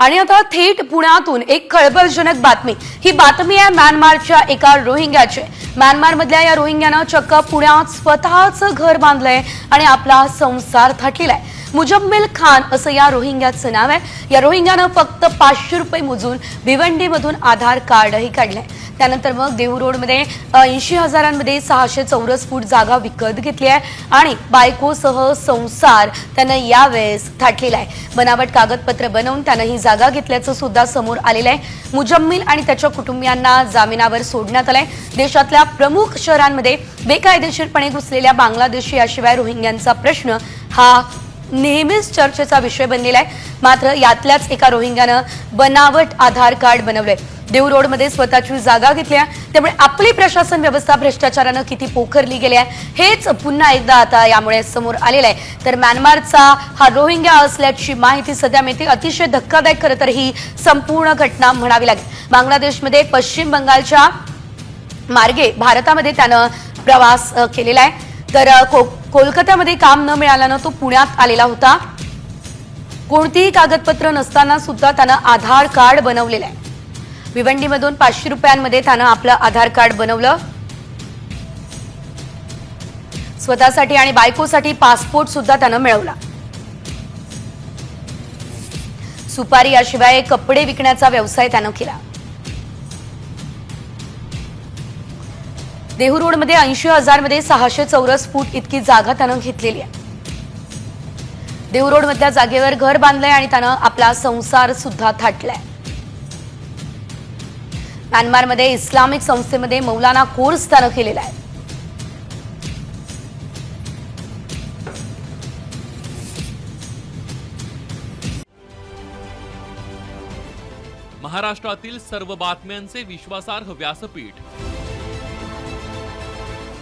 आणि आता थेट पुण्यातून एक खळबळजनक बातमी. ही बातमी आहे म्यानमारच्या एका रोहिंग्याची. म्यानमारमधल्या या रोहिंग्यानं चक्क पुण्यात स्वतःचं घर बांधलंय आणि आपला संसार थाटलेलाय. मुजम्मिल खान असं या रोहिंग्याचं नाव आहे. या रोहिंग्यानं फक्त पाचशे रुपये मोजून भिवंडीमधून आधार कार्डही काढलंय. त्यानंतर मग देहू रोडमध्ये ऐंशी हजारांमध्ये सहाशे चौरस फूट जागा विकत घेतली आहे आणि बायकोसह संसार त्यानं यावेळेस थाटलेला आहे. बनावट कागदपत्र बनवून त्यानं ही जागा घेतल्याचं सुद्धा समोर आलेलं आहे. मुजम्मिल आणि त्याच्या कुटुंबियांना जामिनावर सोडण्यात आलंय. देशातल्या प्रमुख शहरांमध्ये बेकायदेशीरपणे घुसलेल्या बांगलादेशी याशिवाय रोहिंग्यांचा प्रश्न हा नेहमीच चर्चेचा विषय बनलेला आहे मात्र यातल्याच एका रोहिंग्यानं बनावट आधार कार्ड बनवलंय. देऊ रोडमध्ये स्वतःची जागा घेतली आहे त्यामुळे आपली प्रशासन व्यवस्था भ्रष्टाचारानं किती पोखरली गेली आहे हेच पुन्हा एकदा आता यामुळे समोर आलेलं आहे तर म्यानमारचा हा रोहिंग्या असल्याची माहिती सध्या मिळते. अतिशय धक्कादायक खरं तर ही संपूर्ण घटना म्हणावी लागेल. बांगलादेशमध्ये पश्चिम बंगालच्या मार्गे भारतामध्ये त्यानं प्रवास केलेला आहे तर को कोलकात्यामध्ये काम न मिळाल्यानं तो पुण्यात आलेला होता. कोणतीही कागदपत्र नसताना सुद्धा त्यानं आधार कार्ड बनवलेलं आहे. भिवंडीमधून पाचशे रुपयांमध्ये त्यानं आपलं आधार कार्ड बनवलं. स्वतःसाठी आणि बायकोसाठी पासपोर्ट सुद्धा त्यानं मिळवला. सुपारी याशिवाय कपडे विकण्याचा व्यवसाय त्यानं केला. देहू रोडमध्ये ऐंशी हजारमध्ये सहाशे चौरस फूट इतकी जागा त्यानं घेतलेली आहे. देहू रोडमधल्या जागेवर घर बांधलंय आणि त्यानं आपला संसार सुद्धा थाटलाय. म्यानमारमध्ये इस्लामिक संस्थेमध्ये मौलाना कोर्स त्यानं केलेला आहे. महाराष्ट्रातील सर्व बातम्यांचे विश्वासार्ह व्यासपीठ.